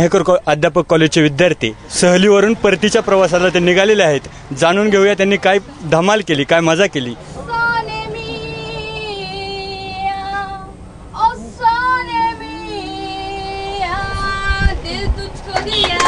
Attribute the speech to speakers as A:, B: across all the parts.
A: मेहकर कॉ- अध्यापक कॉलेजचे विद्यार्थी सहलीवरून परतीच्या प्रवासाला ते निघालेले आहेत. जाणून घेऊया त्यांनी काय धमाल केली काय मजा केली.
B: दिल तुझको दिया,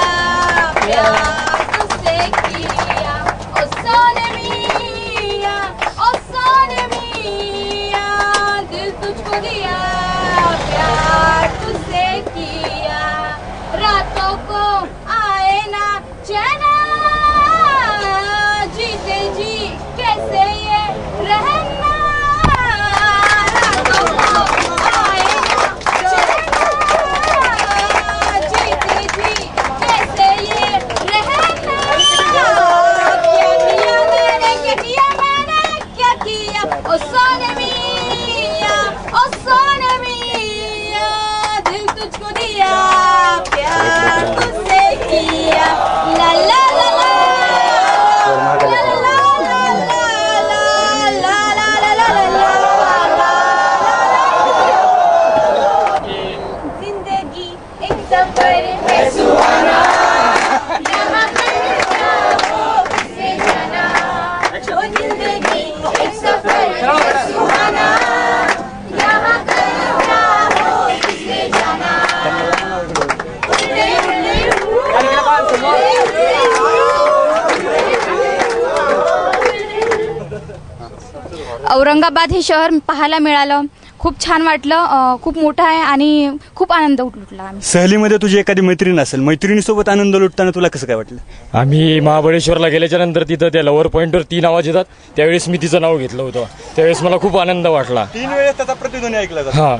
C: औरंगाबाद हे शहर पाहायला मिळालं. खूप छान वाटलं खूप मोठं आहे आणि खूप आनंद उठला आम्ही.
A: सहलीमध्ये तुझी एखादी मैत्रीण असेल मैत्रिणीसोबत आनंद लुटताना तुला कसं काय वाटलं?
D: आम्ही महाबळेश्वरला गेल्याच्यानंतर तिथं त्या लवर पॉईंटवर तीन आवाज येतात. त्यावेळेस मी तिचं नाव घेतलं होतं. त्यावेळेस मला खूप आनंद वाटला.
A: तीन वेळेस त्याचा प्रतिध्वनी ऐकला जातो.
D: हां.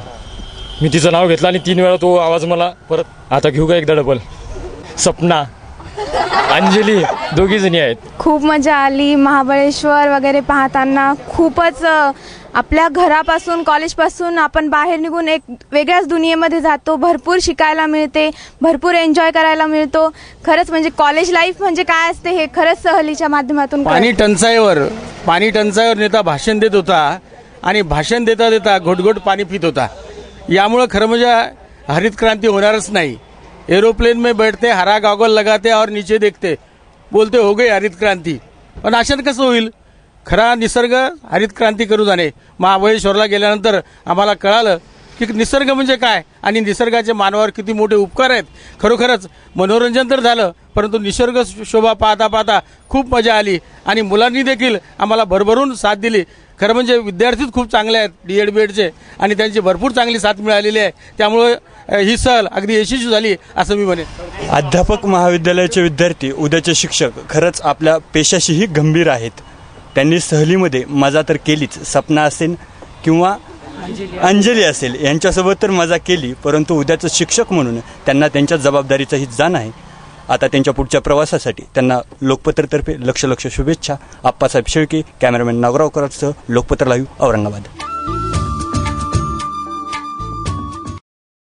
D: मी तिचं नाव घेतलं आणि तीन वेळा तो आवाज मला परत आता घेऊ का एकदा डबल सपना. अंजली दोघी जणी आहेत.
E: खूप मजा आली. महाबळेश्वर वगैरे पाहताना खूपच अ, आपल्या घरापासून कॉलेजपासून आपण बाहेर निघून एक वेगळ्याच दुनियेमध्ये जातो. भरपूर शिकायला मिळते भरपूर एन्जॉय करायला मिळतो. खरंच म्हणजे कॉलेज लाईफ म्हणजे काय असते हे खरंच सहलीच्या माध्यमातून कळतं.
F: पाणी टंचाईवर पाणी टंचाईवर नेता भाषण देत होता आणि भाषण देता देता घोटघोट पाणी पित होता. यामुळं खरं म्हणजे हरित क्रांती होणारच नाही. एरोप्लेन में बैठते हरा गॉगल लगाते और नीचे देखते। बोलते हो गई हरित क्रांती। पण अशात कसं होईल? खरा निसर्ग हरित क्रांती करू जाणे. महाबळेश्वरला गेल्यानंतर आम्हाला कळालं की निसर्ग म्हणजे काय आणि निसर्गाचे मानवावर किती मोठे उपकार आहेत. खरोखरच मनोरंजन तर झालं परंतु निसर्ग शोभा पाहता पाहता खूप मजा आली आणि मुलांनी देखील आम्हाला भरभरून साथ दिली. खरं म्हणजे विद्यार्थीच खूप चांगले आहेत डी एड बी एडचे आणि त्यांची भरपूर चांगली साथ मिळालेली आहे. त्यामुळे ही सहल अगदी यशस्वी झाली असं मी म्हणेन.
A: अध्यापक महाविद्यालयाचे विद्यार्थी उद्याचे शिक्षक खरंच आपल्या पेशाशीही गंभीर आहेत. त्यांनी सहलीमध्ये मजा तर केलीच सपना असेल किंवा अंजली असेल यांच्यासोबत तर मजा केली परंतु उद्याचं शिक्षक म्हणून त्यांना त्यांच्या जबाबदारीचाही जाण आहे. आता त्यांच्या पुढच्या प्रवासासाठी त्यांना लोकपत्रतर्फे लक्ष लक्ष शुभेच्छा. आप्पासाहेब शेळके कॅमेरामॅन नागरावकरांसह लोकपत्र लाईव्ह औरंगाबाद.